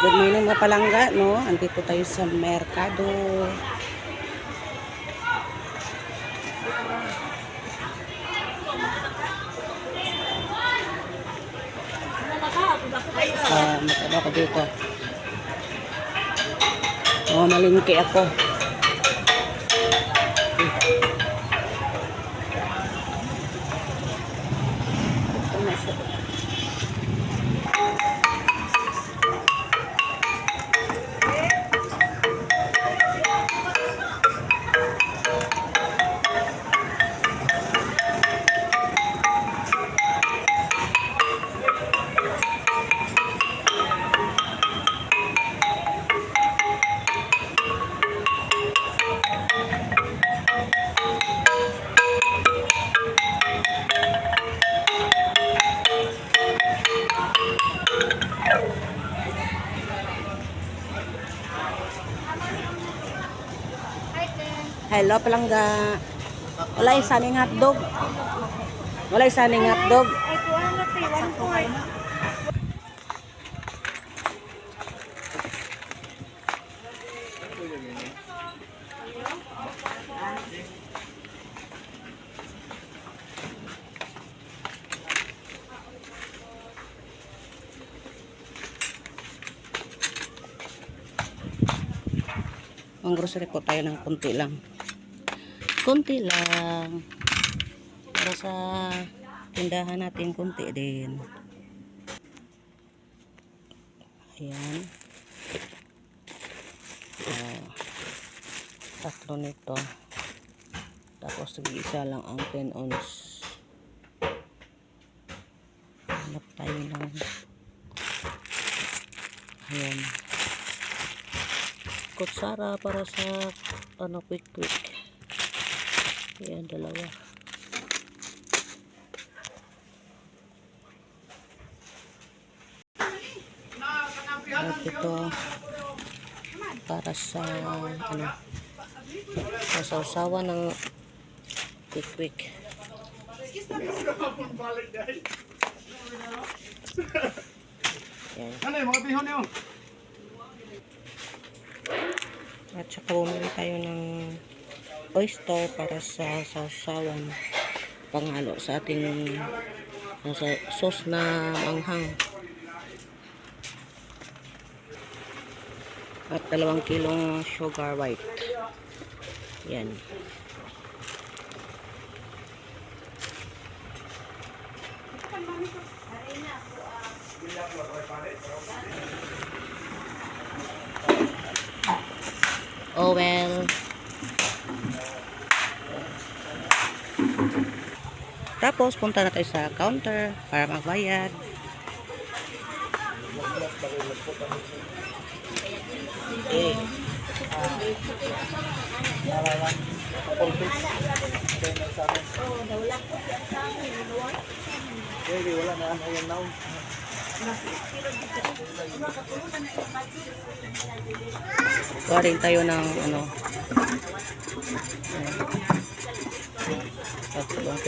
Good morning mga palangga, no? Andito tayo sa Merkado. Ah, magkano ako dito? Oh, malingki ako. Hello, palangga. Wala yung saning hotdog. Wala yung saning hotdog. Ang grocery po tayo ng kunti lang. Kunti lang. Para sa tindahan natin, kunti din. Ayan. Ah, tatlo nito. Tapos isa lang ang 10 ounce. Hanap tayo ng Ayan kutsara para sa ano quick quick yan dalawa. At ito para sa ano sa sausawa ng quick quick Ano yung mga bihon niyo? At saka bumili tayo ng oyster para sa sausawan panghalo sa ating sa sauce na manghang. At dalawang kilong sugar white. Yan. Oh well. Tapos, punta na tayo sa counter para magbayad. Eh, Pwede, wala na ano yung now. kuha rin tayo ng ano. Tatlong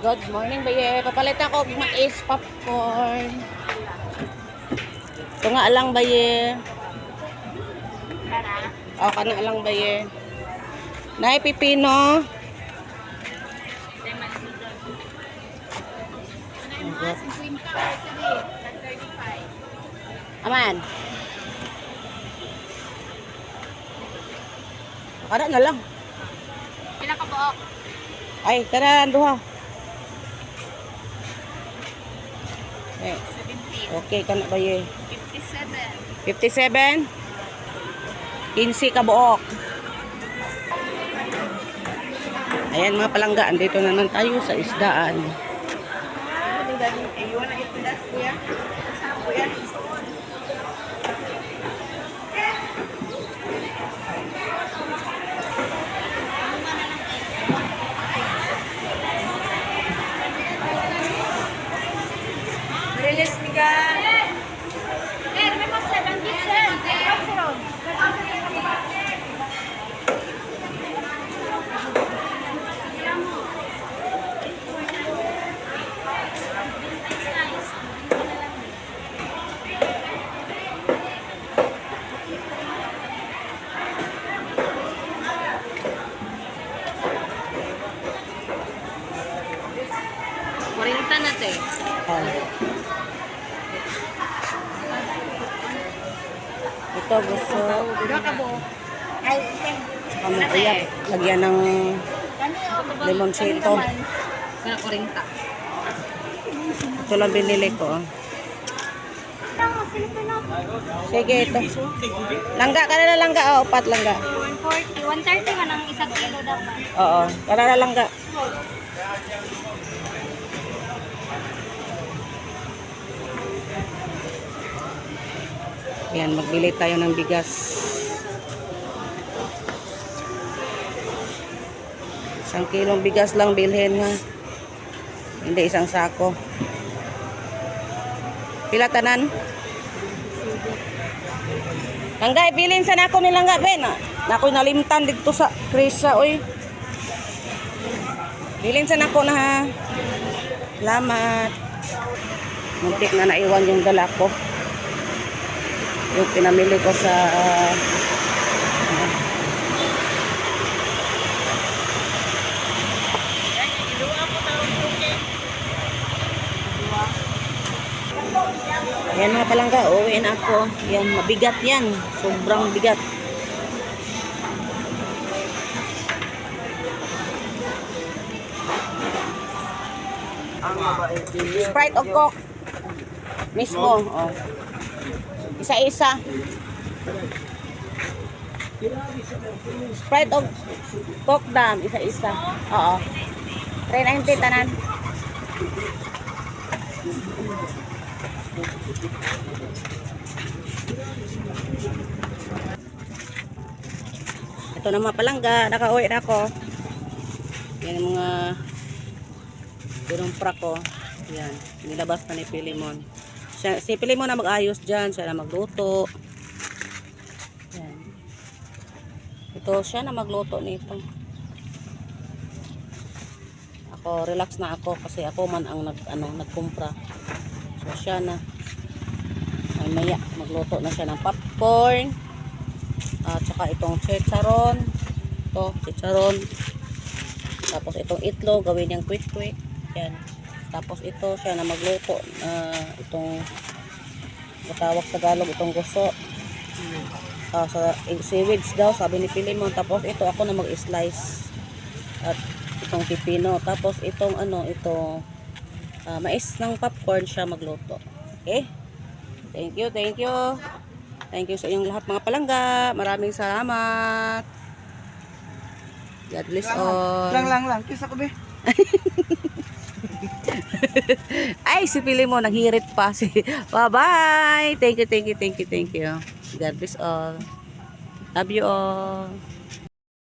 Good morning ba ye? Papalit ako ng mais popcorn. Ito nga lang ba ye? O, kana lang ba ye? Nay, pipino. Aman. Kada na lang. Pila ka buok? Ay, tara, duha. Eh, 70. okay, kana ba ye? 57? 57. 15 ka buok. Ayan mga palangga, andito naman tayo sa isdaan. Ayun na ito das, kuya. Sa kuya. Oh. Ito gusto. Ay, ten. kami uyap. Lagyan ng Limoncito. Kaya ko rin ta. ito lang binili ko. Sige, ito. Langga, kanala langga. Oh, upat langga. 140. 130 man ang isang kilo ba? Oo, kanala langga. Yan, magbili tayo ng bigas. Isang kilong bigas lang bilhin ha. Hindi isang sako. Pila tanan? Langga, ibilin sa nako ni langga, ben. Nako'y nalimtan dito sa Krisa, oy. Bilin sa nako na ha. Salamat. Muntik na naiwan yung dala ko. Yung pinamili ko sa ah, Yan mga palangga, uwi na ako. Yan, mabigat yan. Sobrang bigat. Sprite o Coke. Mismo. Oh. Isa-isa. Sprite o Coke dam. Isa-isa. Oo. 390 tanan. Ito na mga palangga. Nakauwi na ako. Yan ang mga pinumpra ko. Yan. Nilabas na ni Pilimon. Si Pilimon na mag-ayos dyan. Siya na magluto. Yan. Ito siya na magluto nito. Ako, relax na ako kasi ako man ang nag, ano, nagkumpra. So siya na. Ay maya, magluto na siya ng popcorn. At saka itong chicharon. Ito, chicharon. Tapos itong itlog, gawin niyang quick quick. Yan. Tapos ito siya na magluto. na itong matawag sa Tagalog, itong guso. Ah, sa eh, seaweeds daw, sabi ni Pilimon. Tapos ito ako na mag-slice. At itong pipino. Tapos itong ano, ito ah, mais ng popcorn siya magluto. Okay? Thank you, thank you. Thank you sa inyong lahat mga palangga. Maraming salamat. God bless all. Lang, lang, lang. Kiss ako, be. Ay, si Pili mo, naghirit pa. Bye-bye. Thank you, thank you, thank you, thank you. God bless all. Love you all.